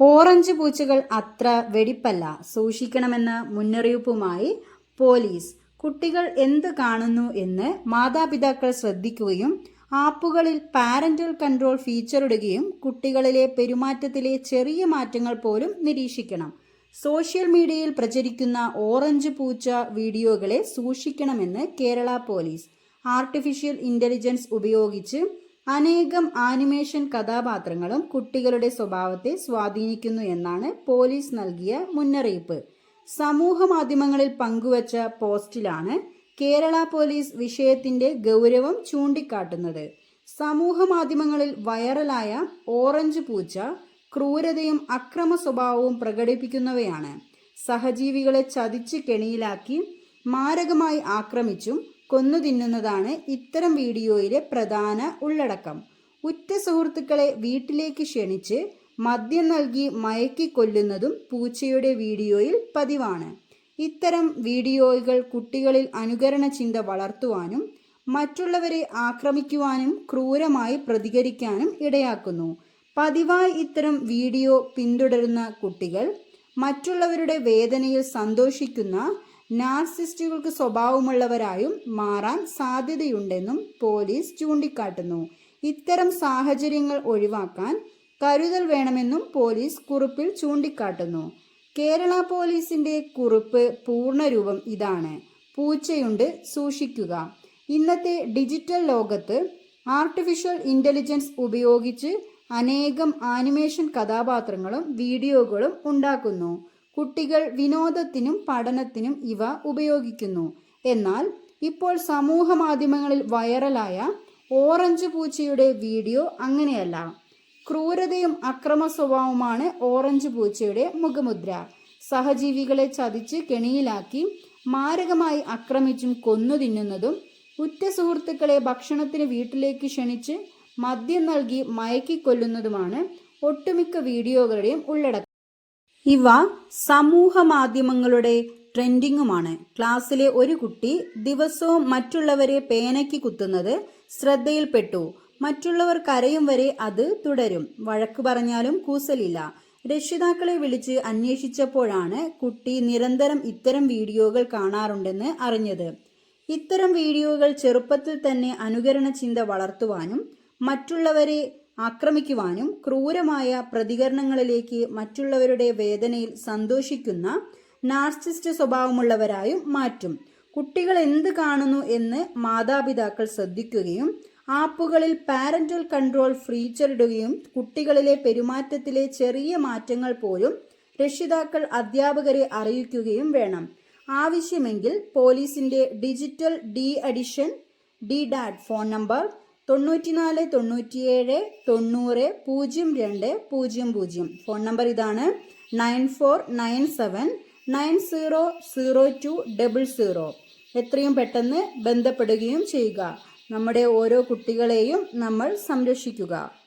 Orange പൂച്ചകൾ അത്ര വെടിപ്പല്ല. സൂക്ഷിക്കണമെന്ന മുന്നറിയിപ്പുമായി പോലീസ്. കുട്ടികൾ എന്ത് കാണുന്നു എന്ന് മാതാപിതാക്കൾ ശ്രദ്ധിക്കുകയും ആപ്പുകളിൽ പാരന്റൽ കൺട്രോൾ ഫീച്ചർ ഇടുകയും കുട്ടികളിലെ പെരുമാറ്റത്തിലെ ചെറിയ മാറ്റങ്ങൾ പോലും നിരീക്ഷിക്കണം. സോഷ്യൽ മീഡിയയിൽ പ്രചരിക്കുന്ന ഓറഞ്ച് പൂച്ച വീഡിയോകളെ സൂക്ഷിക്കണമെന്ന് കേരള പോലീസ്. ആർട്ടിഫിഷ്യൽ ഇന്റലിജൻസ് ഉപയോഗിച്ച് അനേകം ആനിമേഷൻ കഥാപാത്രങ്ങളും കുട്ടികളുടെ സ്വഭാവത്തെ സ്വാധീനിക്കുന്നു എന്നാണ് പോലീസ് നൽകിയ മുന്നറിയിപ്പ്. സമൂഹ മാധ്യമങ്ങളിൽ പങ്കുവച്ച പോസ്റ്റിലാണ് കേരള പോലീസ് വിഷയത്തിന്റെ ഗൗരവം ചൂണ്ടിക്കാട്ടുന്നത്. സമൂഹ മാധ്യമങ്ങളിൽ വൈറലായ ഓറഞ്ച് പൂച്ച ക്രൂരതയും അക്രമ സ്വഭാവവും പ്രകടിപ്പിക്കുന്നവയാണ്. സഹജീവികളെ ചതിച്ച് കെണിയിലാക്കി മാരകമായി ആക്രമിച്ചും കൊന്നു തിന്നുന്നതാണ് ഇത്തരം വീഡിയോയിലെ പ്രധാന ഉള്ളടക്കം. ഉറ്റ സുഹൃത്തുക്കളെ വീട്ടിലേക്ക് ക്ഷണിച്ച് മദ്യം നൽകി മയക്കി കൊല്ലുന്നതും പൂച്ചയുടെ വീഡിയോയിൽ പതിവാണ്. ഇത്തരം വീഡിയോകൾ കുട്ടികളിൽ അനുകരണ ചിന്ത വളർത്തുവാനും മറ്റുള്ളവരെ ആക്രമിക്കുവാനും ക്രൂരമായി പ്രതികരിക്കാനും ഇടയാക്കുന്നു. പതിവായി ഇത്തരം വീഡിയോ പിന്തുടരുന്ന കുട്ടികൾ മറ്റുള്ളവരുടെ വേദനയിൽ സന്തോഷിക്കുന്ന നാർസിസ്റ്റുകൾക്ക് സ്വഭാവമുള്ളവരായും മാറാൻ സാധ്യതയുണ്ടെന്നും പോലീസ് ചൂണ്ടിക്കാട്ടുന്നു. ഇത്തരം സാഹചര്യങ്ങൾ ഒഴിവാക്കാൻ കരുതൽ വേണമെന്നും പോലീസ് കുറിപ്പിൽ ചൂണ്ടിക്കാട്ടുന്നു. കേരള പോലീസിന്റെ കുറിപ്പ് പൂർണരൂപം ഇതാണ്. പൂച്ചയുണ്ട് സൂക്ഷിക്കുക. ഇന്നത്തെ ഡിജിറ്റൽ ലോകത്ത് ആർട്ടിഫിഷ്യൽ ഇന്റലിജൻസ് ഉപയോഗിച്ച് അനേകം ആനിമേഷൻ കഥാപാത്രങ്ങളും വീഡിയോകളും ഉണ്ടാക്കുന്നു. കുട്ടികൾ വിനോദത്തിനും പഠനത്തിനും ഇവ ഉപയോഗിക്കുന്നു. എന്നാൽ ഇപ്പോൾ സമൂഹ മാധ്യമങ്ങളിൽ വൈറലായ ഓറഞ്ച് പൂച്ചയുടെ വീഡിയോ അങ്ങനെയല്ല. ക്രൂരതയും അക്രമ സ്വഭാവമാണ് ഓറഞ്ച് പൂച്ചയുടെ മുഖമുദ്ര. സഹജീവികളെ ചതിച്ച് കെണിയിലാക്കി മാരകമായി ആക്രമിച്ചും കൊന്നു തിന്നുന്നതും ഉറ്റ സുഹൃത്തുക്കളെ ഭക്ഷണത്തിന് വീട്ടിലേക്ക് ക്ഷണിച്ച് മദ്യം നൽകി മയക്കിക്കൊല്ലുന്നതുമാണ് ഒട്ടുമിക്ക വീഡിയോകളുടെയും ഉള്ളടക്കം. ഇവ സമൂഹ മാധ്യമങ്ങളുടെ ട്രെൻഡിങ്ങുമാണ്. ക്ലാസ്സിലെ ഒരു കുട്ടി ദിവസവും മറ്റുള്ളവരെ പേനയ്ക്ക് കുത്തുന്നത് ശ്രദ്ധയിൽപ്പെട്ടു. മറ്റുള്ളവർ കരയും വരെ അത് തുടരും. വഴക്ക് പറഞ്ഞാലും കൂസലില്ല. രക്ഷിതാക്കളെ വിളിച്ച് അന്വേഷിച്ചപ്പോഴാണ് കുട്ടി നിരന്തരം ഇത്തരം വീഡിയോകൾ കാണാറുണ്ടെന്ന് അറിഞ്ഞത്. ഇത്തരം വീഡിയോകൾ ചെറുപ്പത്തിൽ തന്നെ അനുകരണ ചിന്ത വളർത്തുവാനും മറ്റുള്ളവരെ ആക്രമിക്കുവാനും ക്രൂരമായ പ്രതികരണങ്ങളിലേക്ക് മറ്റുള്ളവരുടെ വേദനയിൽ സന്തോഷിക്കുന്ന നാർസിസ്റ്റ് സ്വഭാവമുള്ളവരായും മാറ്റും. കുട്ടികൾ എന്ത് കാണുന്നു എന്ന് മാതാപിതാക്കൾ ശ്രദ്ധിക്കുകയും ആപ്പുകളിൽ പാരന്റൽ കൺട്രോൾ ഫീച്ചർ ഇടുകയും കുട്ടികളിലെ പെരുമാറ്റത്തിലെ ചെറിയ മാറ്റങ്ങൾ പോലും രക്ഷിതാക്കൾ അധ്യാപകരെ അറിയിക്കുകയും വേണം. ആവശ്യമെങ്കിൽ പോലീസിന്റെ ഡിജിറ്റൽ ഡി അഡിഷൻ ഡി ഡാറ്റ് ഫോൺ നമ്പർ തൊണ്ണൂറ്റിനാല് തൊണ്ണൂറ്റിയേഴ് തൊണ്ണൂറ് പൂജ്യം രണ്ട് പൂജ്യം പൂജ്യം. ഫോൺ നമ്പർ ഇതാണ് nine four nine seven nine zero zero two double zero. എത്രയും പെട്ടെന്ന് ബന്ധപ്പെടുകയും ചെയ്യുക. നമ്മുടെ ഓരോ കുട്ടികളെയും നമ്മൾ സംരക്ഷിക്കുക.